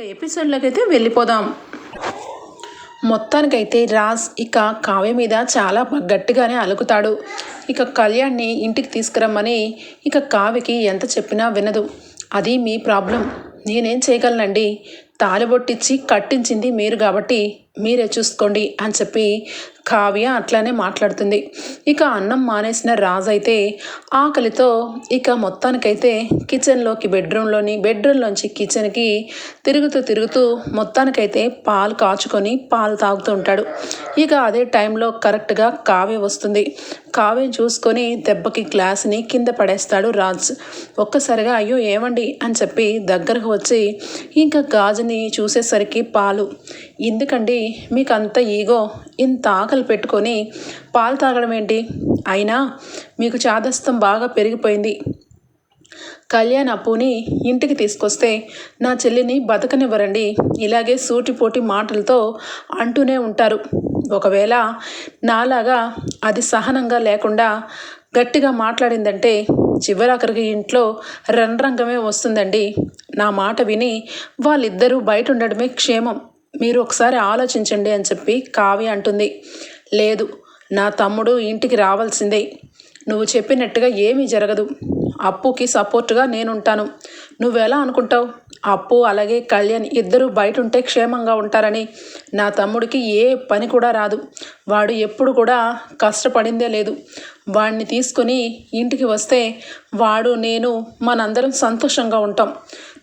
ఇక ఎపిసోడ్లోకి అయితే వెళ్ళిపోదాం. మొత్తానికైతే రాజ్ ఇక కావ్య మీద చాలా గట్టిగానే అలుకుతాడు. ఇక కళ్యాణ్ని ఇంటికి తీసుకురమ్మని ఇక కావ్యకి ఎంత చెప్పినా వినదు. అది మీ ప్రాబ్లం. నేనేం చేయగలనండి? తాలిబొట్టిచ్చి కట్టించింది మీరు కాబట్టి మీరే చూసుకోండి అని చెప్పి కావ్య అట్లానే మాట్లాడుతుంది. ఇక అన్నం మానేసిన రాజు అయితే ఆకలితో ఇక మొత్తానికైతే కిచెన్లోకి బెడ్రూమ్లోని బెడ్రూమ్లోంచి కిచెన్కి తిరుగుతూ తిరుగుతూ మొత్తానికైతే పాలు కాచుకొని పాలు తాగుతూ ఉంటాడు. ఇక అదే టైంలో కరెక్ట్గా కావ్య వస్తుంది. కావ్య చూసుకొని దెబ్బకి గ్లాస్ని కింద పడేస్తాడు రాజ్. ఒక్కసారిగా అయ్యో ఏమండి అని చెప్పి దగ్గరకు వచ్చి ఇంకా గాజుని చూసేసరికి పాలు. ఎందుకండి మీకు అంత ఈగో? ఇంత ఆకలి పెట్టుకొని పాలు తాగడం ఏంటి? అయినా మీకు చాదస్తం బాగా పెరిగిపోయింది. కళ్యాణ్ అప్పుని ఇంటికి తీసుకొస్తే నా చెల్లిని బతకనివ్వరండి. ఇలాగే సూటిపోటి మాటలతో అంటూనే ఉంటారు. ఒకవేళ నాలాగా అది సహనంగా లేకుండా గట్టిగా మాట్లాడిందంటే చివరాఖరికి ఇంట్లో రణరంగమే వస్తుందండి. నా మాట విని వాళ్ళిద్దరూ బయట ఉండడమే క్షేమం. మీరు ఒకసారి ఆలోచించండి అని చెప్పి కావ్య అంటుంది. లేదు నా తమ్ముడు ఇంటికి రావాల్సిందే. నువ్వు చెప్పినట్టుగా ఏమీ జరగదు. అప్పుకి సపోర్ట్గా నేనుంటాను. నువ్వెలా అనుకుంటావు? అప్పు అలాగే కళ్యాణ్ ఇద్దరు బయట ఉంటే క్షేమంగా ఉంటారని. నా తమ్ముడికి ఏ పని కూడా రాదు. వాడు ఎప్పుడు కూడా కష్టపడిందే లేదు. వాడిని తీసుకొని ఇంటికి వస్తే వాడు నేను మనందరం సంతోషంగా ఉంటాం.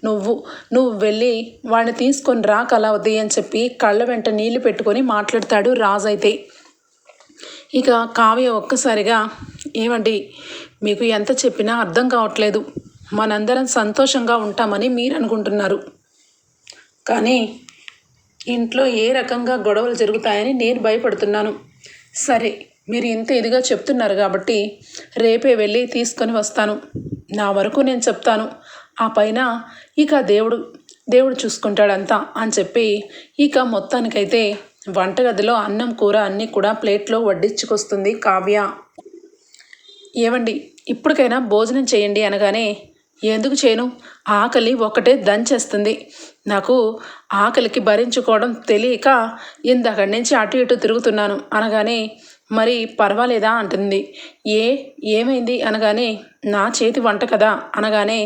నువ్వు నువ్వు వెళ్ళి వాడిని తీసుకొని రా కలవద్ది అని చెప్పి కళ్ళ వెంట నీళ్ళు పెట్టుకొని మాట్లాడతాడు రాజు అయితే ఇక కావ్య ఒక్కసారిగా ఏమండి మీకు ఎంత చెప్పినా అర్థం కావట్లేదు. మనందరం సంతోషంగా ఉంటామని మీరు అనుకుంటున్నారు. కానీ ఇంట్లో ఏ రకంగా గొడవలు జరుగుతాయని నేను భయపడుతున్నాను. సరే మీరు ఇంత ఇదిగా చెప్తున్నారు కాబట్టి రేపే వెళ్ళి తీసుకొని వస్తాను. నా వరకు నేను చెప్తాను. ఆ పైన ఇక దేవుడు దేవుడు చూసుకుంటాడంతా అని చెప్పి ఇక మొత్తానికైతే వంటగదిలో అన్నం కూర అన్నీ కూడా ప్లేట్లో వడ్డించుకొస్తుంది కావ్య. ఏవండి ఇప్పటికైనా భోజనం చేయండి అనగానే ఎందుకు చేయను? ఆకలి ఒకటే దంచేస్తుంది నాకు ఆకలికి భరించుకోవడం తెలియక ఇందక్కడి నుంచి అటు ఇటు తిరుగుతున్నాను అనగానే మరి పర్వాలేదా అంటుంది. ఏ ఏమైంది అనగానే నా చేతి వంట కదా అనగానే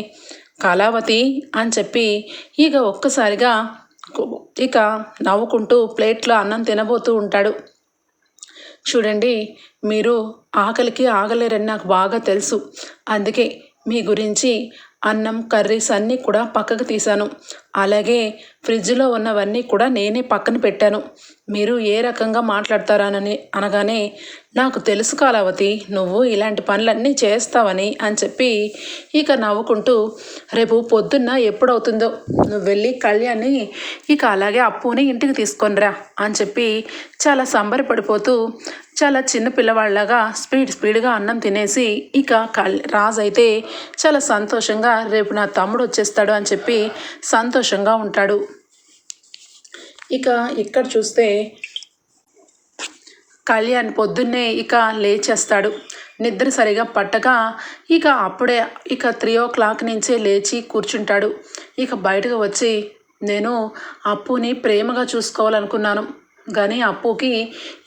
కళావతి అని చెప్పి ఇక ఒక్కసారిగా ఇక నవ్వుకుంటూ ప్లేట్లో అన్నం తినబోతూ ఉంటాడు. చూడండి మీరు ఆకలికి ఆగలేరని నాకు బాగా తెలుసు. అందుకే మీ గురించి అన్నం కర్రీస్ అన్నీ కూడా పక్కకు తీశాను. అలాగే ఫ్రిడ్జ్లో ఉన్నవన్నీ కూడా నేనే పక్కన పెట్టాను. మీరు ఏ రకంగా మాట్లాడతారనని అనగానే నాకు తెలుసు కాలావతి నువ్వు ఇలాంటి పనులన్నీ చేస్తావని అని చెప్పి ఇక నవ్వుకుంటూ రేపు పొద్దున్న ఎప్పుడవుతుందో? నువ్వు వెళ్ళి కళ్యాణ్ని ఇక అలాగే అప్పుని ఇంటికి తీసుకొనిరా అని చెప్పి చాలా సంబరపడిపోతూ చాలా చిన్న పిల్లవాళ్ళలాగా స్పీడ్ స్పీడ్గా అన్నం తినేసి ఇక కల్ రాజు అయితే చాలా సంతోషంగా రేపు నా తమ్ముడు వచ్చేస్తాడు అని చెప్పి సంతోషంగా ఉంటాడు. ఇక ఇక్కడ చూస్తే కళ్యాణ్ పొద్దున్నే ఇక లేచేస్తాడు. నిద్ర సరిగా పట్టక ఇక అప్పుడే ఇక త్రీ ఓ క్లాక్ నుంచే లేచి కూర్చుంటాడు. ఇక బయటకు వచ్చి నేను అప్పుని ప్రేమగా చూసుకోవాలనుకున్నాను. కానీ అప్పుకి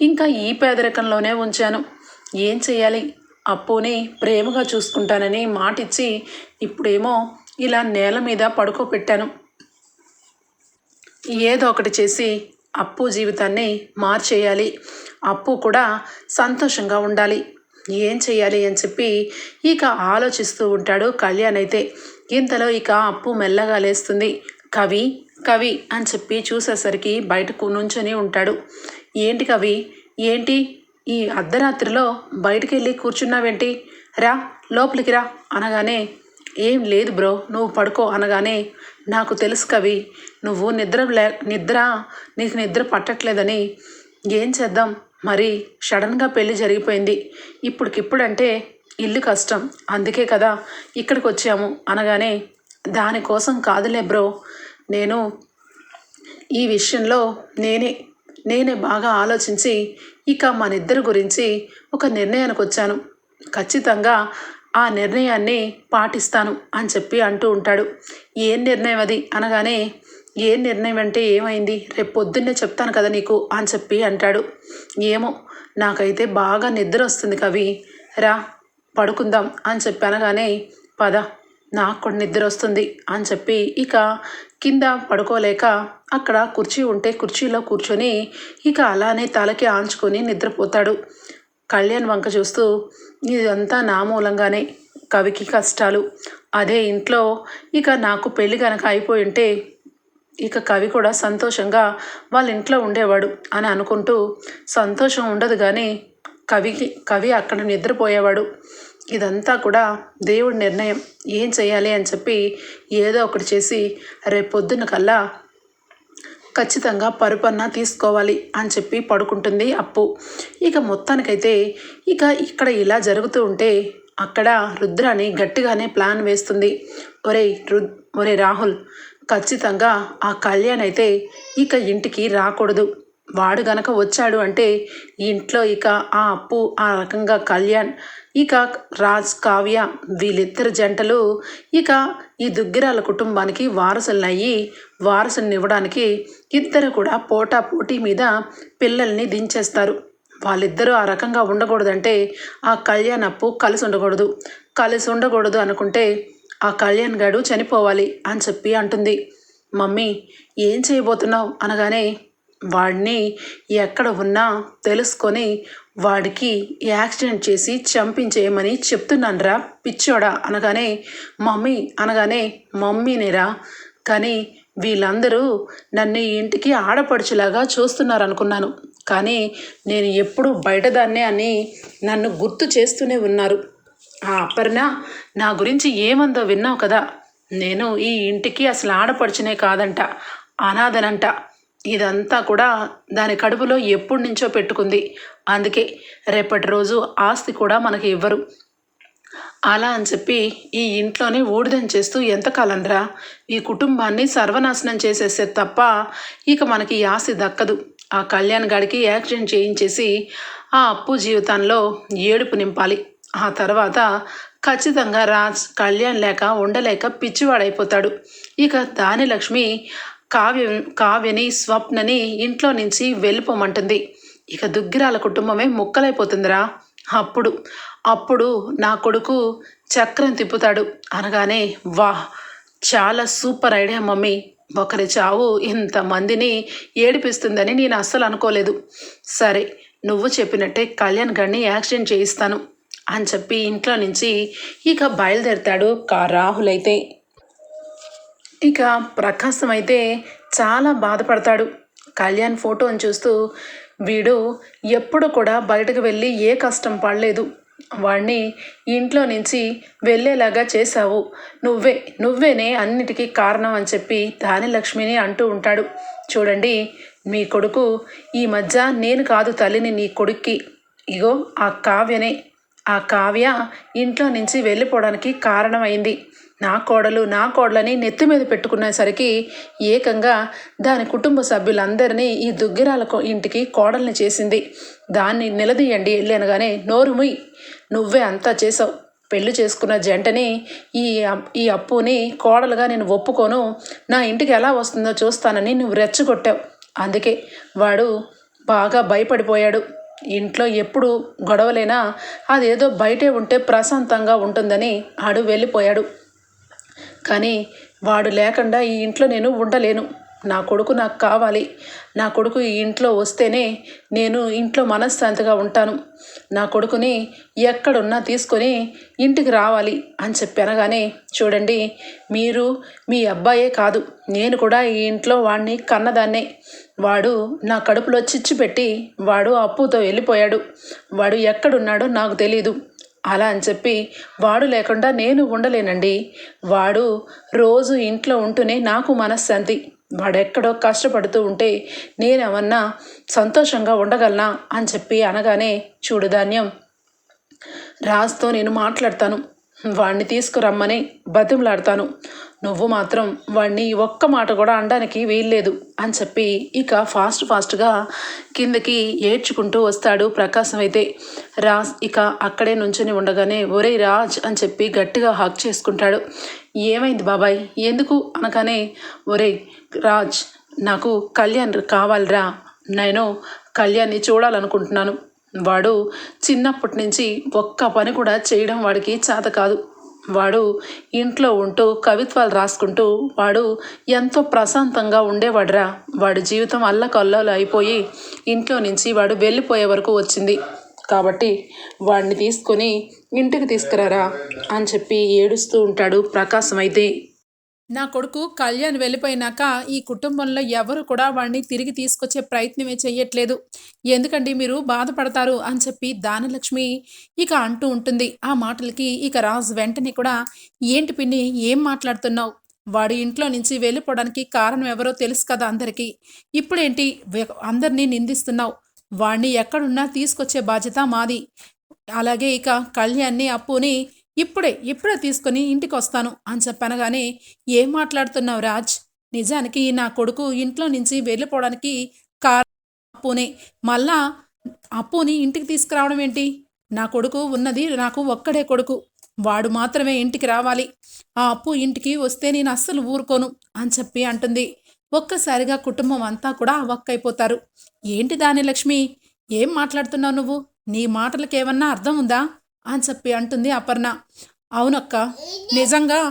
ఇంకా ఈ పేదరికంలోనే ఉంచాను. ఏం చేయాలి? అప్పుని ప్రేమగా చూసుకుంటానని మాటిచ్చి ఇప్పుడేమో ఇలా నేల మీద పడుకోబెట్టాను. ఏదో ఒకటి చేసి అప్పు జీవితాన్ని మార్చేయాలి. అప్పు కూడా సంతోషంగా ఉండాలి. ఏం చేయాలి అని చెప్పి ఇక ఆలోచిస్తూ ఉంటాడు కళ్యాణ్ అయితే. ఇంతలో ఇక అప్పు మెల్లగా లేస్తుంది. కవి కవి అని చెప్పి చూసేసరికి బయటకు నుంచొని ఉంటాడు. ఏంటి కవి? ఏంటి? ఈ అర్ధరాత్రిలో బయటికి వెళ్ళి కూర్చున్నావేంటి? రా లోపలికి రా అనగానే ఏం లేదు బ్రో నువ్వు పడుకో అనగానే నాకు తెలుసు కవి నువ్వు నిద్ర లే నిద్ర నీకు నిద్ర పట్టట్లేదని. ఏం చేద్దాం? మరి సడన్గా పెళ్ళి జరిగిపోయింది. ఇప్పటికిప్పుడంటే ఇల్లు కష్టం. అందుకే కదా ఇక్కడికి వచ్చాము అనగానే దానికోసం కాదులే బ్రో నేను ఈ విషయంలో నేనే నేనే బాగా ఆలోచించి ఇక మన ఇద్దరి గురించి ఒక నిర్ణయానికి వచ్చాను ఖచ్చితంగా ఆ నిర్ణయాన్ని పాటిస్తాను అని చెప్పి అంటూ ఉంటాడు. ఏం నిర్ణయం అది? అనగానే ఏ నిర్ణయం అంటే ఏమైంది? రేపు పొద్దున్నే చెప్తాను కదా నీకు అని చెప్పి అంటాడు. ఏమో నాకైతే బాగా నిద్ర వస్తుంది కవి. రా పడుకుందాం అని చెప్పి అనగానే పద నాకు కూడా నిద్ర వస్తుంది అని చెప్పి ఇక కింద పడుకోలేక అక్కడ కుర్చీ ఉంటే కుర్చీలో కూర్చొని ఇక అలానే తలకి ఆంచుకొని నిద్రపోతాడు. కళ్యాణ్ వంక చూస్తూ ఇదంతా నా మూలంగానే. కవికి కష్టాలు. అదే ఇంట్లో ఇక నాకు పెళ్ళి కనుక అయిపోయి ఉంటే ఇక కవి కూడా సంతోషంగా వాళ్ళ ఇంట్లో ఉండేవాడు అని అనుకుంటూ సంతోషం ఉండదు కానీ కవికి కవి అక్కడ నిద్రపోయేవాడు. ఇదంతా కూడా దేవుడి నిర్ణయం. ఏం చేయాలి అని చెప్పి ఏదో ఒకటి చేసి రేపు పొద్దున్న కల్లా ఖచ్చితంగా పరుపన్న తీసుకోవాలి అని చెప్పి పడుకుంటుంది అప్పు. ఇక మొత్తానికైతే ఇక ఇక్కడ ఇలా జరుగుతూ ఉంటే అక్కడ రుద్రాని గట్టిగానే ప్లాన్ వేస్తుంది. ఒరే రు ఒరే రాహుల్ ఖచ్చితంగా ఆ కళ్యాణ్ అయితే ఇక ఇంటికి రాకూడదు. వాడు గనక వచ్చాడు అంటే ఇంట్లో ఇక ఆ అప్పు ఆ రకంగా కళ్యాణ్ ఇక రాజ్ కావ్య వీళ్ళిద్దరు జంటలు ఇక ఈ దుగ్గిరాల కుటుంబానికి వారసులయ్యి వారసుని ఇవ్వడానికి ఇద్దరు కూడా పోటా పోటీ మీద పిల్లల్ని దించేస్తారు. వాళ్ళిద్దరూ ఆ రకంగా ఉండకూడదంటే ఆ కళ్యాణ్ అప్పు కలిసి ఉండకూడదు. కలిసి ఉండకూడదు అనుకుంటే ఆ కళ్యాణ్ గాడు చనిపోవాలి అని చెప్పి అంటుంది. మమ్మీ ఏం చేయబోతున్నావు? అనగానే వాడిని ఎక్కడ ఉన్నా తెలుసుకొని వాడికి యాక్సిడెంట్ చేసి చంపించేయమని చెప్తున్నానురా పిచ్చోడా? అనగానే మమ్మీ అనగానే మమ్మీనేరా? కానీ వీళ్ళందరూ నన్ను ఈ ఇంటికి ఆడపడుచులాగా చూస్తున్నారు అనుకున్నాను కానీ నేను ఎప్పుడు బయటదాన్నే అని నన్ను గుర్తు చేస్తూనే ఉన్నారు. ఆ అపర్ణ నా గురించి ఏమందో విన్నావు కదా? నేను ఈ ఇంటికి అసలు ఆడపడుచునే కాదంట అనాథనంట. ఇదంతా కూడా దాని కడుపులో ఎప్పటి నుంచో పెట్టుకుంది. అందుకే రేపటి రోజు ఆస్తి కూడా మనకి ఇవ్వరు. అలా అని చెప్పి ఈ ఇంట్లోనే ఊడిదం చేస్తూ ఎంతకాలంరా ఈ కుటుంబాన్ని సర్వనాశనం చేసేస్తే తప్ప ఇక మనకి ఈ దక్కదు. ఆ కళ్యాణ్ గాడికి యాక్సిడెంట్ చేయించేసి ఆ అప్పు జీవితంలో ఏడుపు నింపాలి. ఆ తర్వాత ఖచ్చితంగా రాజ్ కళ్యాణ్ లేక ఉండలేక పిచ్చివాడైపోతాడు. ఇక దాని లక్ష్మి కావ్య కావ్యని స్వప్నని ఇంట్లో నుంచి వెళ్ళిపోమంటుంది. ఇక దుగ్గిరాల కుటుంబమే ముక్కలైపోతుందిరా. అప్పుడు అప్పుడు నా కొడుకు చక్రం తిప్పుతాడు. అనగానే వాహ్! చాలా సూపర్ ఐడియా మమ్మీ. ఒకరి చావు ఇంతమందిని ఏడిపిస్తుందని నేను అస్సలు అనుకోలేదు. సరే నువ్వు చెప్పినట్టే కళ్యాణ్ గడిని యాక్సిడెంట్ చేయిస్తాను అని చెప్పి ఇంట్లో నుంచి ఇక బయలుదేరుతాడు కా రాహుల్ అయితే. ఇక ప్రకాశం అయితే చాలా బాధపడతాడు. కళ్యాణ్ ఫోటోని చూస్తూ వీడు ఎప్పుడు కూడా బయటకు వెళ్ళి ఏ కష్టం పడలేదు. వాణ్ణి ఇంట్లో నుంచి వెళ్ళేలాగా చేశావు. నువ్వే నువ్వేనే అన్నిటికీ కారణం అని చెప్పి దాని లక్ష్మిని అంటూ ఉంటాడు. చూడండి మీ కొడుకు ఈ మధ్య నేను కాదు తల్లిని నీ కొడుక్కి. ఇగో ఆ కావ్యనే. ఆ కావ్య ఇంట్లో నుంచి వెళ్ళిపోవడానికి కారణమైంది. నా కోడలు నా కోడలని నెత్తి మీద పెట్టుకునేసరికి ఏకంగా దాని కుటుంబ సభ్యులందరినీ ఈ దుగ్గిరాల ఇంటికి కోడల్ని చేసింది. దాన్ని నిలదీయండి వెళ్ళనగానే నోరుముయ్ నువ్వే అంతా చేసావు పెళ్ళి చేసుకున్న జంటని ఈ ఈ అప్పుని కోడలుగా నేను ఒప్పుకోను. నా ఇంటికి ఎలా వస్తుందో చూస్తానని నువ్వు రెచ్చగొట్టావు. అందుకే వాడు బాగా భయపడిపోయాడు. ఇంట్లో ఎప్పుడు గొడవలైనా అదేదో బయటే ఉంటే ప్రశాంతంగా ఉంటుందని ఆడు వెళ్ళిపోయాడు. కానీ వాడు లేకుండా ఈ ఇంట్లో నేను ఉండలేను. నా కొడుకు నాకు కావాలి. నా కొడుకు ఈ ఇంట్లో వస్తేనే నేను ఇంట్లో మనశ్శాంతిగా ఉంటాను. నా కొడుకుని ఎక్కడున్నా తీసుకొని ఇంటికి రావాలి అని చెప్పి అనగానే చూడండి మీరు మీ అబ్బాయే కాదు. నేను కూడా ఈ ఇంట్లో వాడిని కన్నదాన్నే. వాడు నా కడుపులో చిచ్చు పెట్టి వాడు అప్పుతో వెళ్ళిపోయాడు. వాడు ఎక్కడున్నాడో నాకు తెలీదు. అలా అని చెప్పి వాడు లేకుండా నేను ఉండలేనండి. వాడు రోజు ఇంట్లో ఉంటూనే నాకు మనశ్శాంతి. వాడెక్కడో కష్టపడుతూ ఉంటే నేనేమన్నా సంతోషంగా ఉండగలనా అని చెప్పి అనగానే చూడు ధాన్యం రాజుతో నేను మాట్లాడతాను. వాడిని తీసుకురమ్మని బతిమలాడతాను. నువ్వు మాత్రం వాడిని ఒక్క మాట కూడా అనడానికి వీల్లేదు అని చెప్పి ఇక ఫాస్ట్ ఫాస్ట్గా కిందకి ఏడ్చుకుంటూ వస్తాడు ప్రకాశం అయితే. రాజ్ ఇక అక్కడే నుంచొని ఉండగానే ఒరే రాజ్ అని చెప్పి గట్టిగా హక్ చేసుకుంటాడు. ఏమైంది బాబాయ్? ఎందుకు? అనగానే ఒరే రాజ్ నాకు కళ్యాణ్ కావాలిరా. నేను కళ్యాణ్ని చూడాలనుకుంటున్నాను. వాడు చిన్నప్పటి నుంచి ఒక్క పని కూడా చేయడం వాడికి చేత కాదు. వాడు ఇంట్లో ఉంటూ కవిత్వాలు రాసుకుంటూ వాడు ఎంతో ప్రశాంతంగా ఉండేవాడురా. వాడి జీవితం అల్లకల్లోలు అయిపోయి ఇంట్లో నుంచి వాడు వెళ్ళిపోయే వరకు వచ్చింది. కాబట్టి వాడిని తీసుకొని ఇంటికి తీసుకురారా అని చెప్పి ఏడుస్తూ ఉంటాడు ప్రకాశం అయితే. నా కొడుకు కళ్యాణ్ వెళ్ళిపోయినాక ఈ కుటుంబంలో ఎవరు కూడా వాడిని తిరిగి తీసుకొచ్చే ప్రయత్నమే చెయ్యట్లేదు. ఎందుకండి మీరు బాధపడతారు? అని చెప్పి దానలక్ష్మి ఇక అంటూ ఉంటుంది. ఆ మాటలకి ఇక రాజు వెంటనే కూడా ఏంటి పిన్ని ఏం మాట్లాడుతున్నావు? వాడి ఇంట్లో నుంచి వెళ్ళిపోవడానికి కారణం ఎవరో తెలుసు కదా అందరికీ. ఇప్పుడేంటి? అందరినీ నిందిస్తున్నావు. వాడిని ఎక్కడున్నా తీసుకొచ్చే బాధ్యత మాది. అలాగే ఇక కళ్యాణ్ని అప్పుని ఇప్పుడే ఇప్పుడే తీసుకొని ఇంటికి వస్తాను అని చెప్పనగానే ఏం మాట్లాడుతున్నావు రాజ్? నిజానికి నా కొడుకు ఇంట్లో నుంచి వెళ్ళిపోవడానికి కారణం అప్పునే. మళ్ళా అప్పుని ఇంటికి తీసుకురావడం ఏంటి? నా కొడుకు ఉన్నది నాకు ఒక్కడే కొడుకు. వాడు మాత్రమే ఇంటికి రావాలి. ఆ అప్పు ఇంటికి వస్తే నేను అస్సలు ఊరుకోను అని చెప్పి అంటుంది. ఒక్కసారిగా కుటుంబం అంతా కూడా ఒక్కైపోతారు ఏంటి దాని లక్ష్మి? ఏం మాట్లాడుతున్నావు నువ్వు? నీ మాటలకు ఏమన్నా అర్థం ఉందా? అని చెప్పి అంటుంది అపర్ణ. అవునక్క నిజంగా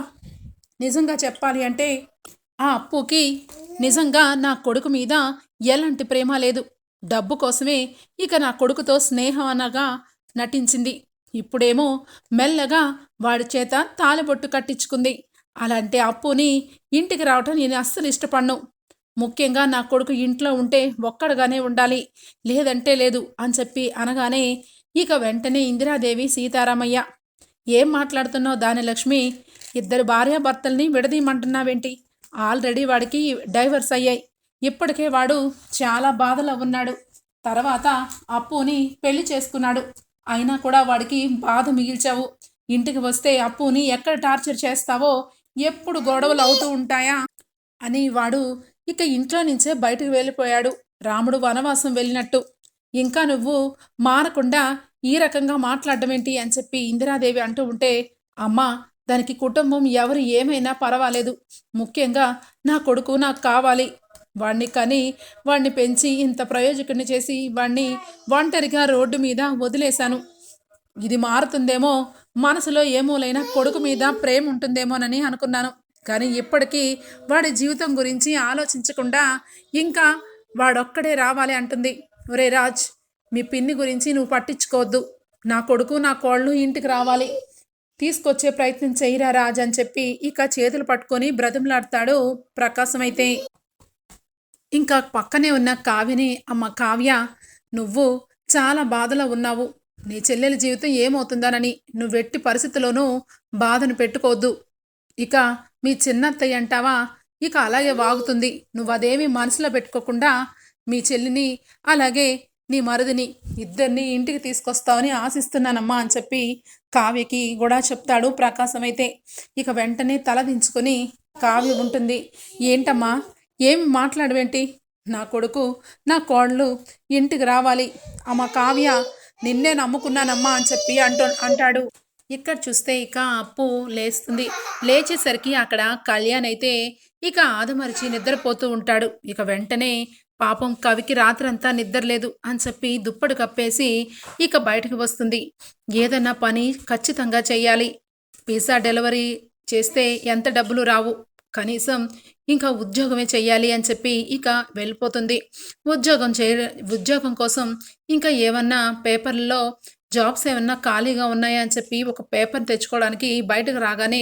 నిజంగా చెప్పాలి అంటే ఆ అప్పుకి నిజంగా నా కొడుకు మీద ఎలాంటి ప్రేమ లేదు. డబ్బు కోసమే ఇక నా కొడుకుతో స్నేహం అనగా నటించింది. ఇప్పుడేమో మెల్లగా వాడి చేత తాలిబొట్టు కట్టించుకుంది. అలాంటి అప్పుని ఇంటికి రావటం నేను అస్సలు ఇష్టపడను. ముఖ్యంగా నా కొడుకు ఇంట్లో ఉంటే ఒక్కడుగానే ఉండాలి. లేదంటే లేదు అని చెప్పి అనగానే ఇక వెంటనే ఇందిరాదేవి సీతారామయ్య ఏం మాట్లాడుతున్నావు దాని లక్ష్మి? ఇద్దరు భార్యాభర్తల్ని విడదీయమంటున్నావేంటి? ఆల్రెడీ వాడికి డైవర్స్ అయ్యాయి. ఇప్పటికే వాడు చాలా బాధలో ఉన్నాడు. తర్వాత అప్పుని పెళ్ళి చేసుకున్నాడు. అయినా కూడా వాడికి బాధ మిగిల్చావు. ఇంటికి వస్తే అప్పుని ఎక్కడ టార్చర్ చేస్తావో ఎప్పుడు గొడవలు అవుతూ ఉంటాయా? అని వాడు ఇక ఇంట్లో నుంచే బయటకు వెళ్ళిపోయాడు. రాముడు వనవాసం వెళ్ళినట్టు. ఇంకా నువ్వు మారకుండా ఈ రకంగా మాట్లాడడం ఏంటి అని చెప్పి ఇందిరాదేవి అంటూ ఉంటే అమ్మా దానికి కుటుంబం ఎవరు ఏమైనా పర్వాలేదు. ముఖ్యంగా నా కొడుకు నాకు కావాలి. వాణ్ణి కని వాణ్ణి పెంచి ఇంత ప్రయోజకుడిని చేసి వాణ్ణి ఒంటరిగా రోడ్డు మీద వదిలేశాను. ఇది మారుతుందేమో మనసులో ఏమోలైనా కొడుకు మీద ప్రేమ ఉంటుందేమోనని అనుకున్నాను. కానీ ఇప్పటికీ వాడి జీవితం గురించి ఆలోచించకుండా ఇంకా వాడొక్కడే రావాలి అంటుంది. ఒరే రాజ్ మీ పిన్ని గురించి నువ్వు పట్టించుకోవద్దు. నా కొడుకు నా కోళ్ళు ఇంటికి రావాలి. తీసుకొచ్చే ప్రయత్నం చేయరా రాజ్ అని చెప్పి ఇక చేతులు పట్టుకొని బ్రతిమలాడతాడు ప్రకాశం అయితే ఇంకా పక్కనే ఉన్న కావ్యని అమ్మ కావ్య నువ్వు చాలా బాధలో ఉన్నావు. నీ చెల్లెల జీవితం ఏమవుతుందనని నువ్వెట్టి పరిస్థితిలోనూ బాధను పెట్టుకోవద్దు. ఇక మీ చిన్నత్తయ్య అంటావా? ఇక అలాగే వాగుతుంది. నువ్వు అదేమీ మనసులో పెట్టుకోకుండా మీ చెల్లిని అలాగే నీ మరుదిని ఇద్దరిని ఇంటికి తీసుకొస్తావని ఆశిస్తున్నానమ్మా అని చెప్పి కావ్యకి కూడా చెప్తాడు ప్రకాశం అయితే. ఇక వెంటనే తల దించుకొని కావ్య ఉంటుంది. ఏంటమ్మా? ఏమి మాట్లాడవేంటి? నా కొడుకు నా కోడలు ఇంటికి రావాలి. అమ్మ కావ్య నిన్నే నమ్ముకున్నానమ్మా అని చెప్పి అంటూ అంటాడు. ఇక్కడ చూస్తే ఇక అప్పు లేస్తుంది. లేచేసరికి అక్కడ కళ్యాణ్ అయితే ఇక ఆదమరిచి నిద్రపోతూ ఉంటాడు. ఇక వెంటనే పాపం కవికి రాత్రంతా నిద్రలేదు అని చెప్పి దుప్పడు కప్పేసి ఇక బయటకు వస్తుంది. ఏదన్నా పని ఖచ్చితంగా చేయాలి పిజ్జా డెలివరీ చేస్తే ఎంత డబ్బులు రావు? కనీసం ఇంకా ఉద్యోగమే చెయ్యాలి అని చెప్పి ఇక వెళ్ళిపోతుంది. ఉద్యోగం చేయ ఉద్యోగం కోసం ఇంకా ఏమన్నా పేపర్లలో జాబ్స్ ఏమన్నా ఖాళీగా ఉన్నాయా అని చెప్పి ఒక పేపర్ తెచ్చుకోవడానికి బయటకు రాగానే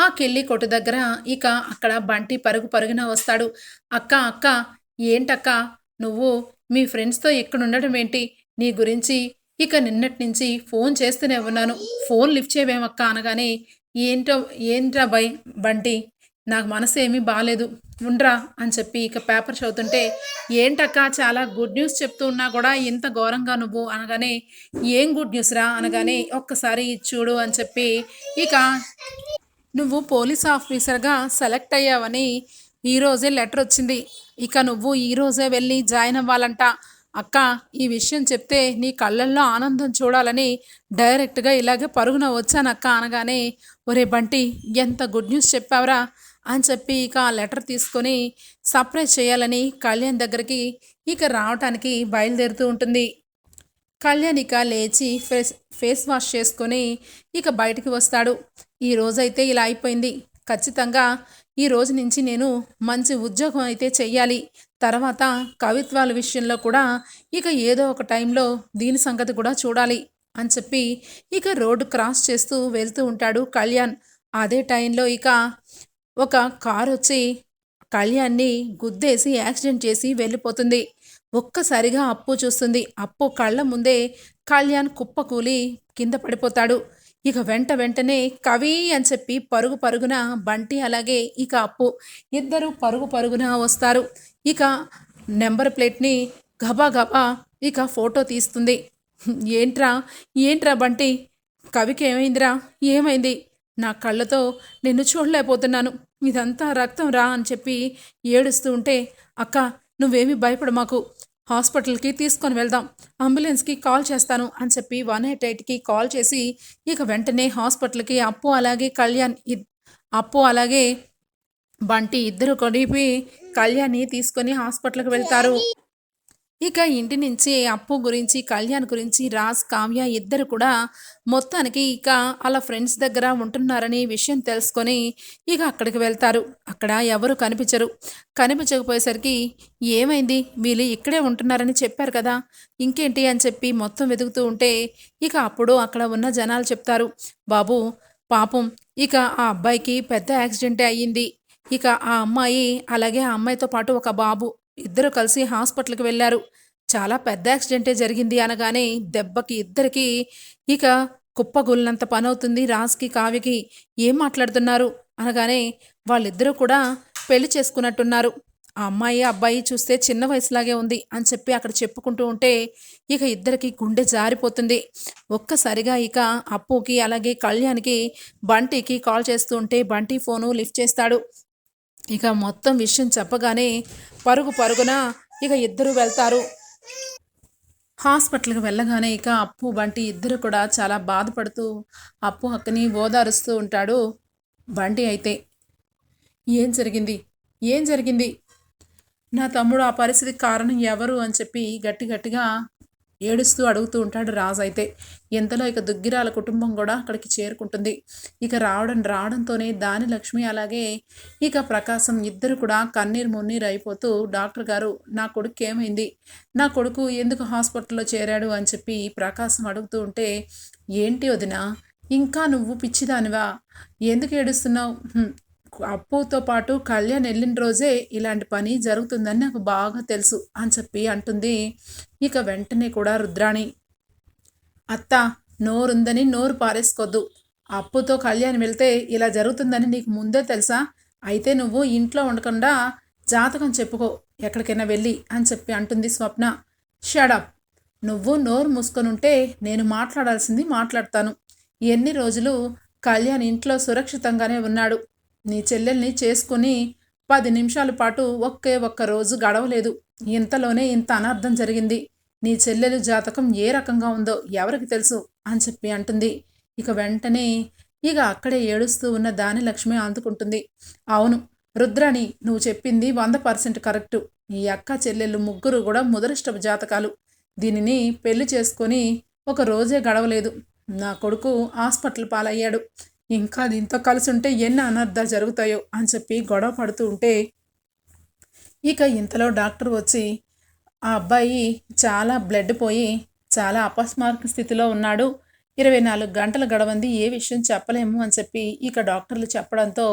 ఆ కెళ్ళి కొట్టు దగ్గర ఇక అక్కడ బంటి పరుగు పరుగున వస్తాడు. అక్క అక్క ఏంటక్క? నువ్వు మీ ఫ్రెండ్స్తో ఇక్కడుండడం ఏంటి నీ గురించి ఇక నిన్నటి నుంచి ఫోన్ చేస్తూనే ఉన్నాను. ఫోన్ లిఫ్ట్ చేయవేమక్క అనగానే ఏంటో ఏంట్రా బై బంటి? నాకు మనసు ఏమీ బాగాలేదు ఉండ్రా అని చెప్పి ఇక పేపర్ చదువుతుంటే ఏంటక్క? చాలా గుడ్ న్యూస్ చెప్తూ ఉన్నా కూడా ఇంత ఘోరంగా నువ్వు అనగానే ఏం గుడ్ న్యూస్ రా అనగానే ఒక్కసారి చూడు అని చెప్పి ఇక నువ్వు పోలీస్ ఆఫీసర్గా సెలెక్ట్ అయ్యావని ఈరోజే లెటర్ వచ్చింది. ఇక నువ్వు ఈరోజే వెళ్ళి జాయిన్ అవ్వాలంట. అక్క ఈ విషయం చెప్తే నీ కళ్ళల్లో ఆనందం చూడాలని డైరెక్ట్గా ఇలాగే పరుగున వచ్చానక్క అనగానే ఒరే బంటి ఎంత గుడ్ న్యూస్ చెప్పావరా? అని చెప్పి ఇక ఆ లెటర్ తీసుకొని సర్ప్రైజ్ చేయాలని కళ్యాణ్ దగ్గరికి ఇక రావటానికి బయలుదేరుతూ ఉంటుంది. కళ్యాణ్ ఇక లేచి ఫేస్ ఫేస్ వాష్ చేసుకొని ఇక బయటికి వస్తాడు. ఈ రోజైతే ఇలా అయిపోయింది. ఖచ్చితంగా ఈ రోజు నుంచి నేను మంచి ఉద్యోగం అయితే చెయ్యాలి. తర్వాత కవిత్వాల విషయంలో కూడా ఇక ఏదో ఒక టైంలో దీని సంగతి కూడా చూడాలి అని చెప్పి ఇక రోడ్డు క్రాస్ చేస్తూ వెళ్తూ ఉంటాడు కళ్యాణ్. అదే టైంలో ఇక ఒక కారు వచ్చి కళ్యాణ్ని గుద్దేసి యాక్సిడెంట్ చేసి వెళ్ళిపోతుంది. ఒక్కసారిగా అప్పు చూస్తుంది. అప్పు కళ్ళ ముందే కళ్యాణ్ కుప్పకూలి కింద పడిపోతాడు. ఇక వెంట వెంటనే కవి అని చెప్పి పరుగు పరుగున బంటి అలాగే ఇక అప్పు ఇద్దరు పరుగు పరుగున వస్తారు. ఇక నెంబర్ ప్లేట్ని గబా గబా ఇక ఫోటో తీస్తుంది. ఏంట్రా ఏంట్రా బంటి? కవికి ఏమైందిరా? ఏమైంది? నా కళ్ళతో నిన్ను చూడలేకపోతున్నాను. ఇదంతా రక్తం రా అని చెప్పి ఏడుస్తూ ఉంటే అక్క నువ్వేమీ భయపడ మాకు హాస్పిటల్కి తీసుకొని వెళ్దాం. అంబులెన్స్కి కాల్ చేస్తాను అని చెప్పి వన్ ఎయిట్ ఎయిట్కి కాల్ చేసి ఇక వెంటనే హాస్పిటల్కి అప్పు అలాగే కళ్యాణ్ అప్పు అలాగే బంటి ఇద్దరు కొనిపి కళ్యాణ్ని తీసుకొని హాస్పిటల్కి వెళ్తారు. ఇక ఇంటి నుంచి అప్పు గురించి కళ్యాణ్ గురించి రాజ్ కావ్య ఇద్దరు కూడా మొత్తానికి ఇక అలా ఫ్రెండ్స్ దగ్గర ఉంటున్నారని విషయం తెలుసుకొని ఇక అక్కడికి వెళ్తారు. అక్కడ ఎవరు కనిపించరు. కనిపించకపోయేసరికి ఏమైంది? వీళ్ళు ఇక్కడే ఉంటున్నారని చెప్పారు కదా. ఇంకేంటి అని చెప్పి మొత్తం వెతుకుతూ ఉంటే ఇక అప్పుడు అక్కడ ఉన్న జనాలు చెప్తారు. బాబు పాపం ఇక ఆ అబ్బాయికి పెద్ద యాక్సిడెంటే అయ్యింది. ఇక ఆ అమ్మాయి అలాగే ఆ అమ్మాయితో పాటు ఒక బాబు. ఇద్దరు కలిసి హాస్పిటల్కి వెళ్ళారు. చాలా పెద్ద యాక్సిడెంటే జరిగింది అనగానే దెబ్బకి ఇద్దరికి ఇక కుప్పగుల్లంత పని అవుతుంది రాజ్కి కావ్యకి. ఏం మాట్లాడుతున్నారు? అనగానే వాళ్ళిద్దరూ కూడా పెళ్ళి చేసుకున్నట్టున్నారు. ఆ అమ్మాయి అబ్బాయి చూస్తే చిన్న వయసులాగే ఉంది అని చెప్పి అక్కడ చెప్పుకుంటూ ఉంటే ఇక ఇద్దరికి గుండె జారిపోతుంది. ఒక్కసారిగా ఇక అప్పుకి అలాగే కళ్యాణ్కి బంటికి కాల్ చేస్తూ ఉంటే బంటి ఫోను లిఫ్ట్ చేస్తాడు. ఇక మొత్తం విషయం చెప్పగానే పరుగు పరుగున ఇక ఇద్దరు వెళ్తారు. హాస్పిటల్కి వెళ్ళగానే ఇక అప్పు బంటి ఇద్దరు కూడా చాలా బాధపడుతూ అప్పు అక్కని ఓదారుస్తూ ఉంటాడు బంటి అయితే. ఏం జరిగింది? ఏం జరిగింది? నా తమ్ముడు ఆ పరిస్థితికి కారణం ఎవరు అని చెప్పి గట్టి గట్టిగా ఏడుస్తూ అడుగుతూ ఉంటాడు రాజు అయితే. ఇంతలో ఇక దుగ్గిరాల కుటుంబం కూడా అక్కడికి చేరుకుంటుంది. ఇక రావడం రావడంతోనే దాని లక్ష్మి అలాగే ఇక ప్రకాశం ఇద్దరు కూడా కన్నీరు మున్నీరు అయిపోతూ డాక్టర్ గారు నా కొడుకు ఏమైంది? నా కొడుకు ఎందుకు హాస్పిటల్లో చేరాడు? అని చెప్పి ప్రకాశం అడుగుతూ ఉంటే ఏంటి వదిన ఇంకా నువ్వు పిచ్చిదానివా? ఎందుకు ఏడుస్తున్నావు? అప్పుతో పాటు కళ్యాణ్ వెళ్ళిన రోజే ఇలాంటి పని జరుగుతుందని నాకు బాగా తెలుసు అని చెప్పి అంటుంది. ఇక వెంటనే కూడా రుద్రాణి అత్త నోరుందని నోరు పారేసుకోద్దు. అప్పుతో కళ్యాణ్ వెళ్తే ఇలా జరుగుతుందని నీకు ముందే తెలుసా? అయితే నువ్వు ఇంట్లో ఉండకుండా జాతకం చెప్పుకో ఎక్కడికైనా వెళ్ళి అని చెప్పి అంటుంది స్వప్న. షడప్ నువ్వు నోరు మూసుకొని ఉంటే నేను మాట్లాడాల్సింది మాట్లాడతాను. ఎన్ని రోజులు కళ్యాణ్ ఇంట్లో సురక్షితంగానే ఉన్నాడు. నీ చెల్లెల్ని చేసుకుని పది నిమిషాల పాటు ఒకే ఒక్క రోజు గడవలేదు. ఇంతలోనే ఇంత అనర్థం జరిగింది. నీ చెల్లెలు జాతకం ఏ రకంగా ఉందో ఎవరికి తెలుసు? అని చెప్పి అంటుంది. ఇక వెంటనే ఇక అక్కడే ఏడుస్తూ ఉన్న దాని లక్ష్మి అందుకుంటుంది. అవును రుద్రాణి నువ్వు చెప్పింది వంద పర్సెంట్ కరెక్టు. ఈ అక్క చెల్లెళ్ళు ముగ్గురు కూడా ముదరిష్టపు జాతకాలు. దీనిని పెళ్ళి చేసుకొని ఒక రోజే గడవలేదు. నా కొడుకు హాస్పిటల్ పాలయ్యాడు. ఇంకా దీంతో కలిసి ఉంటే ఎన్ని అనర్థాలు జరుగుతాయో అని చెప్పి గొడవ పడుతూ ఉంటే ఇక ఇంతలో డాక్టర్ వచ్చి ఆ అబ్బాయి చాలా బ్లడ్ పోయి చాలా అపస్మారక స్థితిలో ఉన్నాడు. ఇరవై నాలుగు గంటలు గడవంది. ఏ విషయం చెప్పలేము అని చెప్పి ఇక డాక్టర్లు చెప్పడంతో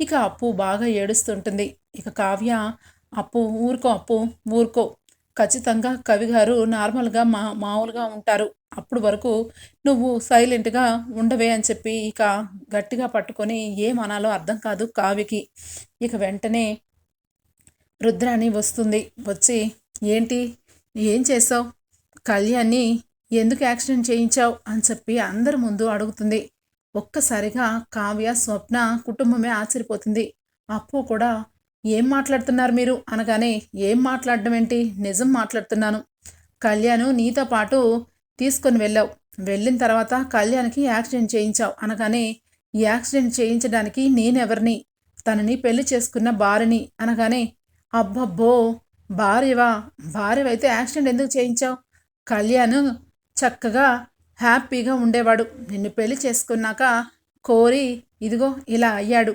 ఇక అప్పు బాగా ఏడుస్తుంటుంది. ఇక కావ్య అప్పు ఊరుకో అప్పు ఊరుకో. ఖచ్చితంగా కవి గారు నార్మల్గా మా మామూలుగా ఉంటారు. అప్పుడు వరకు నువ్వు సైలెంట్గా ఉండవే అని చెప్పి ఇక గట్టిగా పట్టుకొని ఏమనాలో అర్థం కాదు కావ్యకి. ఇక వెంటనే రుద్రాణి వస్తుంది. వచ్చి ఏంటి? ఏం చేసావు కళ్యాణ్ని ఎందుకు యాక్సిడెంట్ చేయించావు? అని చెప్పి అందరి ముందు అడుగుతుంది. ఒక్కసారిగా కావ్య స్వప్న కుటుంబమే ఆశ్చర్యపోతుంది. అప్పు కూడా ఏం మాట్లాడుతున్నారు మీరు? అనగానే ఏం మాట్లాడడం ఏంటి? నిజం మాట్లాడుతున్నాను. కళ్యాణ్ నీతో పాటు తీసుకొని వెళ్ళావు. వెళ్ళిన తర్వాత కళ్యాణ్కి యాక్సిడెంట్ చేయించావు. అనగానే ఈ యాక్సిడెంట్ చేయించడానికి నేనెవరిని? తనని పెళ్ళి చేసుకున్న భార్యని? అనగానే అబ్బబ్బో భార్యవా? భార్యవైతే యాక్సిడెంట్ ఎందుకు చేయించావు? కళ్యాణ్ చక్కగా హ్యాపీగా ఉండేవాడు. నిన్ను పెళ్ళి చేసుకున్నాక కోరి ఇదిగో ఇలా అయ్యాడు.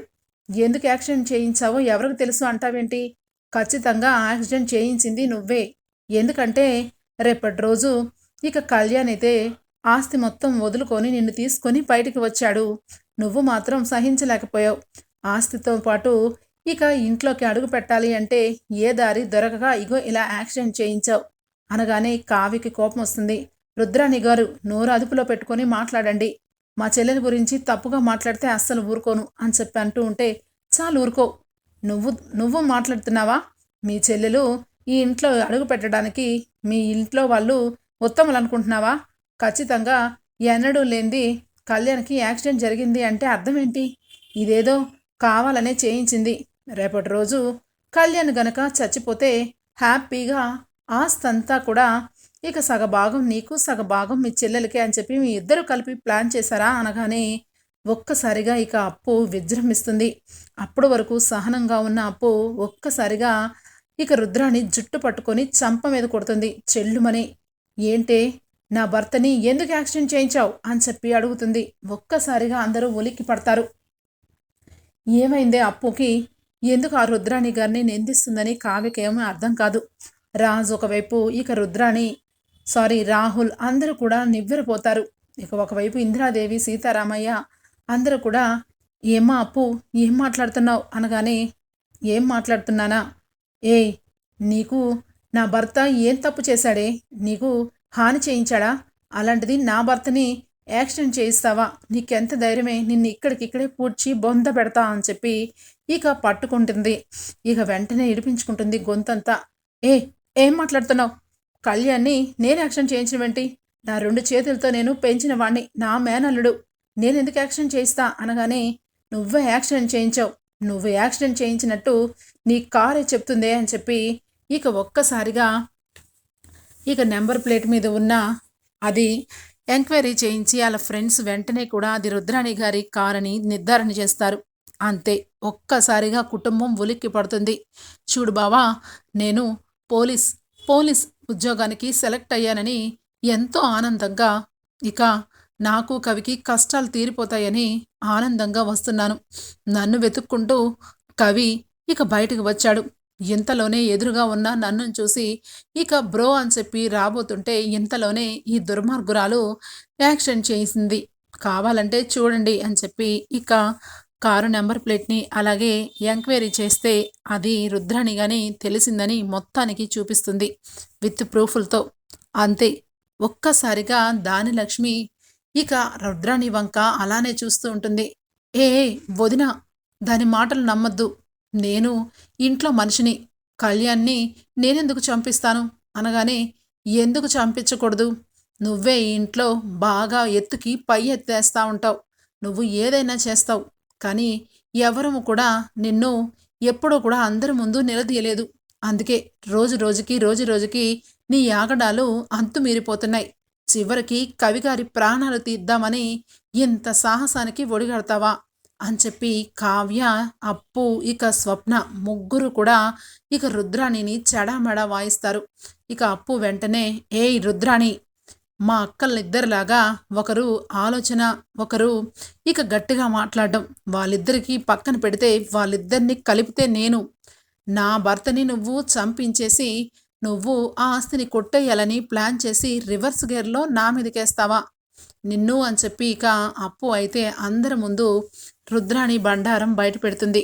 ఎందుకు యాక్సిడెంట్ చేయించావో ఎవరికి తెలుసు అంటావేంటి? ఖచ్చితంగా యాక్సిడెంట్ చేయించింది నువ్వే. ఎందుకంటే రేపటి రోజు ఇక కళ్యాణ్ అయితే ఆస్తి మొత్తం వదులుకొని నిన్ను తీసుకొని బయటికి వచ్చాడు. నువ్వు మాత్రం సహించలేకపోయావు. ఆస్తితో పాటు ఇక ఇంట్లోకి అడుగు పెట్టాలి అంటే ఏ దారి దొరకగా ఇగో ఇలా యాక్సిడెంట్ చేయించావు. అనగానే కావికి కోపం వస్తుంది. రుద్రాణి గారు నోరు అదుపులో పెట్టుకొని మాట్లాడండి. మా చెల్లెల గురించి తప్పుగా మాట్లాడితే అస్సలు ఊరుకోను అని చెప్పి అంటూ ఉంటే చాలు ఊరుకో. నువ్వు నువ్వు మాట్లాడుతున్నావా? మీ చెల్లెలు ఈ ఇంట్లో అడుగు పెట్టడానికి మీ ఇంట్లో వాళ్ళు ఉత్తములు అనుకుంటున్నావా? ఖచ్చితంగా ఎన్నడూ లేనిది కళ్యాణ్కి యాక్సిడెంట్ జరిగింది అంటే అర్థం ఏంటి ఇదేదో కావాలనే చేయించింది. రేపటి రోజు కళ్యాణ్ గనక చచ్చిపోతే హ్యాపీగా ఆస్తంతా కూడా ఇక సగభాగం నీకు సగభాగం మీ చెల్లెలకే అని చెప్పి మీ ఇద్దరు కలిపి ప్లాన్ చేశారా అనగానే ఒక్కసారిగా ఇక అప్పు విజృంభిస్తుంది. అప్పటి వరకు సహనంగా ఉన్న అప్పు ఒక్కసారిగా ఇక రుద్రాన్ని జుట్టు పట్టుకొని చంప మీద కొడుతుంది. చెల్లుమని ఏంటే నా భర్తని ఎందుకు యాక్సిడెంట్ చేయించావు? అని చెప్పి అడుగుతుంది. ఒక్కసారిగా అందరూ ఉలిక్కి పడతారు. ఏమైందే అప్పుకి? ఎందుకు ఆ రుద్రాణి గారిని నిందిస్తుందని కావ్యకేమీ అర్థం కాదు. రాజు ఒకవైపు ఇక రుద్రాణి సారీ రాహుల్ అందరూ కూడా నివ్వెరపోతారు. ఇక ఒకవైపు ఇందిరాదేవి సీతారామయ్య అందరూ కూడా ఏమ్మా అప్పు ఏం మాట్లాడుతున్నావు? అనగానే ఏం మాట్లాడుతున్నానా? ఏయ్ నీకు నా భర్త ఏం తప్పు చేశాడే? నీకు హాని చేయించాడా? అలాంటిది నా భర్తని యాక్సిడెంట్ చేయిస్తావా? నీకెంత ధైర్యమే? నిన్ను ఇక్కడికిక్కడే పూడ్చి బొంద పెడతా అని చెప్పి ఇక పట్టుకుంటుంది. ఇక వెంటనే ఇడిపించుకుంటుంది గొంతంతా. ఏ ఏం మాట్లాడుతున్నావు? కళ్యాణ్ని నేను యాక్షన్ చేయించినవేంటి నా రెండు చేతులతో నేను పెంచిన వాణ్ణి నా మేనల్లుడు. నేను ఎందుకు యాక్షన్ చేయిస్తా అనగానే నువ్వే యాక్సిడెంట్ చేయించావు. నువ్వు యాక్సిడెంట్ చేయించినట్టు నీ కారే చెప్తుందే అని చెప్పి ఇక ఒక్కసారిగా ఇక నెంబర్ ప్లేట్ మీద ఉన్న అది ఎంక్వైరీ చేయించి వాళ్ళ ఫ్రెండ్స్ వెంటనే కూడా అది రుద్రాణి గారి కార్ అని నిర్ధారణ చేస్తారు. అంతే ఒక్కసారిగా కుటుంబం ఉలిక్కి పడుతుంది చూడు బావా నేను పోలీస్ పోలీస్ ఉద్యోగానికి సెలెక్ట్ అయ్యానని ఎంతో ఆనందంగా ఇక నాకు కవికి కష్టాలు తీరిపోతాయని ఆనందంగా వస్తున్నాను. నన్ను వెతుక్కుంటూ కవి ఇక బయటకు వచ్చాడు. ఇంతలోనే ఎదురుగా ఉన్న నన్ను చూసి ఇక బ్రో అని చెప్పి రాబోతుంటే ఇంతలోనే ఈ దుర్మార్గురాలు యాక్సిడెంట్ చేసింది. కావాలంటే చూడండి అని చెప్పి ఇక కారు నెంబర్ ప్లేట్ని అలాగే ఎంక్వైరీ చేస్తే అది రుద్రాణిగాని తెలిసిందని మొత్తానికి చూపిస్తుంది విత్ ప్రూఫ్లతో. అంతే ఒక్కసారిగా దాని లక్ష్మి ఇక రుద్రాణి వంక అలానే చూస్తూ ఉంటుంది. ఏ వదిన దాని మాటలు నమ్మద్దు. నేను ఇంట్లో మనిషిని కళ్యాణ్ని నేనెందుకు చంపిస్తాను? అనగానే ఎందుకు చంపించకూడదు? నువ్వే ఇంట్లో బాగా ఎత్తుకి పై ఎత్తేస్తా ఉంటావు. నువ్వు ఏదైనా చేస్తావు. కానీ ఎవరము కూడా నిన్ను ఎప్పుడూ కూడా అందరి ముందు నిలదీయలేదు. అందుకే రోజు రోజుకి రోజు రోజుకి నీ యాగడాలు అంతు మీరిపోతున్నాయి. చివరికి కవిగారి ప్రాణాలు తీద్దామని ఇంత సాహసానికి ఒడిగడతావా? అని చెప్పి కావ్య అప్పు ఇక స్వప్న ముగ్గురు కూడా ఇక రుద్రాణిని చెడామెడా వాయిస్తారు. ఇక అప్పు వెంటనే ఏయ్ రుద్రాణి మా అక్కలిద్దరిలాగా ఒకరు ఆలోచన ఒకరు ఇక గట్టిగా మాట్లాడడం. వాళ్ళిద్దరికీ పక్కన పెడితే వాళ్ళిద్దరిని కలిపితే నేను. నా భర్తని నువ్వు చంపించేసి నువ్వు ఆ ఆస్తిని కొట్టేయాలని ప్లాన్ చేసి రివర్స్ గేర్లో నా మీదకేస్తావా? నిన్ను అని చెప్పి ఇక అప్పు అయితే అందరి ముందు రుద్రాణి బండారం బయట పెడుతుంది.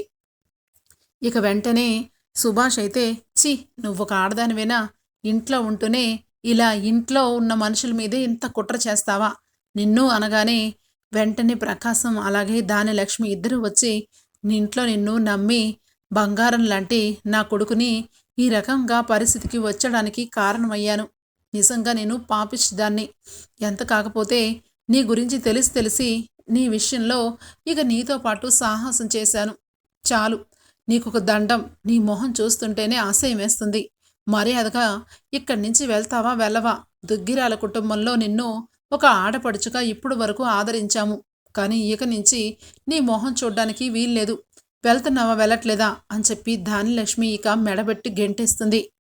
ఇక వెంటనే సుభాష్ అయితే చి నువ్వు ఒక ఆడదానివేనా? ఇంట్లో ఉంటూనే ఇలా ఇంట్లో ఉన్న మనుషుల మీదే ఇంత కుట్ర చేస్తావా? నిన్ను అనగానే వెంటనే ప్రకాశం అలాగే దాని లక్ష్మి ఇద్దరు వచ్చి నీ ఇంట్లో నిన్ను నమ్మి బంగారం లాంటి నా కొడుకుని ఈ రకంగా పరిస్థితికి వచ్చడానికి కారణమయ్యాను. నిజంగా నేను పాపిష్దాన్ని ఎంత కాకపోతే నీ గురించి తెలిసి తెలిసి నీ విషయంలో ఇక నీతో పాటు సాహసం చేశాను. చాలు నీకొక దండం. నీ మొహం చూస్తుంటేనే ఆశయం వేస్తుంది. మర్యాదగా ఇక్కడి నుంచి వెళ్తావా వెళ్ళవా? దుగ్గిరాల కుటుంబంలో నిన్ను ఒక ఆడపడుచుగా ఇప్పుడు వరకు ఆదరించాము. కానీ ఇక నుంచి నీ మొహం చూడ్డానికి వీల్లేదు. వెళ్తున్నావా వెళ్ళట్లేదా? అని చెప్పి దానిలక్ష్మి ఇక మెడబెట్టి గెంటేస్తుంది.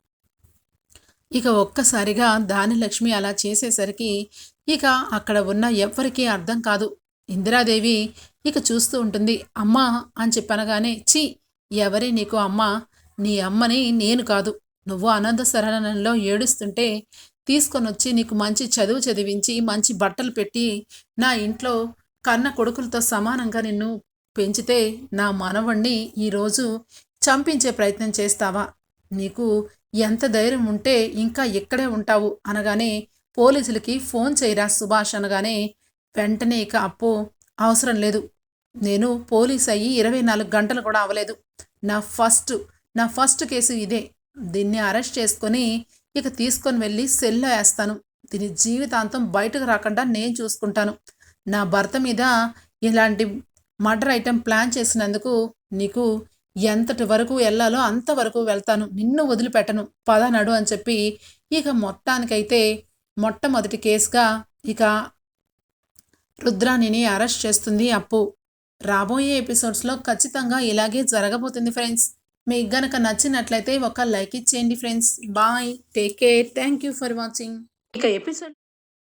ఇక ఒక్కసారిగా దానిలక్ష్మి అలా చేసేసరికి ఇక అక్కడ ఉన్న ఎవ్వరికీ అర్థం కాదు. ఇందిరాదేవి ఇక చూస్తూ ఉంటుంది. అమ్మా అని చెప్పనగానే చీ ఎవరి నీకు అమ్మ? నీ అమ్మని నేను కాదు. నువ్వు అనంత శరణంలో ఏడుస్తుంటే తీసుకొని వచ్చి నీకు మంచి చదువు చదివించి మంచి బట్టలు పెట్టి నా ఇంట్లో కన్న కొడుకులతో సమానంగా నిన్ను పెంచితే నా మనవణ్ణి ఈరోజు చంపించే ప్రయత్నం చేస్తావా? నీకు ఎంత ధైర్యం ఉంటే ఇంకా ఇక్కడే ఉంటావు అనగానే పోలీసులకి ఫోన్ చేయరా సుభాష్ అనగానే వెంటనే ఇక అప్పు అవసరం లేదు. నేను పోలీస్ అయ్యి ఇరవై నాలుగు గంటలు కూడా అవ్వలేదు. నా ఫస్ట్ నా ఫస్ట్ కేసు ఇదే. దీన్ని అరెస్ట్ చేసుకొని ఇక తీసుకొని వెళ్ళి సెల్లో వేస్తాను. దీని జీవితాంతం బయటకు రాకుండా నేను చూసుకుంటాను. నా భర్త మీద ఇలాంటి మర్డర్ ఐటెం ప్లాన్ చేసినందుకు నీకు ఎంతటి వరకు వెళ్ళాలో అంతవరకు వెళ్తాను. నిన్ను వదిలిపెట్టను. పదనడు అని చెప్పి ఇక మొత్తానికైతే మొట్టమొదటి కేసుగా ఇక రుద్రాణిని అరెస్ట్ చేస్తుంది అప్పు. రాబోయే ఎపిసోడ్స్లో ఖచ్చితంగా ఇలాగే జరగబోతుంది ఫ్రెండ్స్. మీకు గనక నచ్చినట్లయితే ఒక లైక్ ఇచ్చేయండి friends. Bye. Take care. Thank you for watching. ఇక ఎపిసోడ్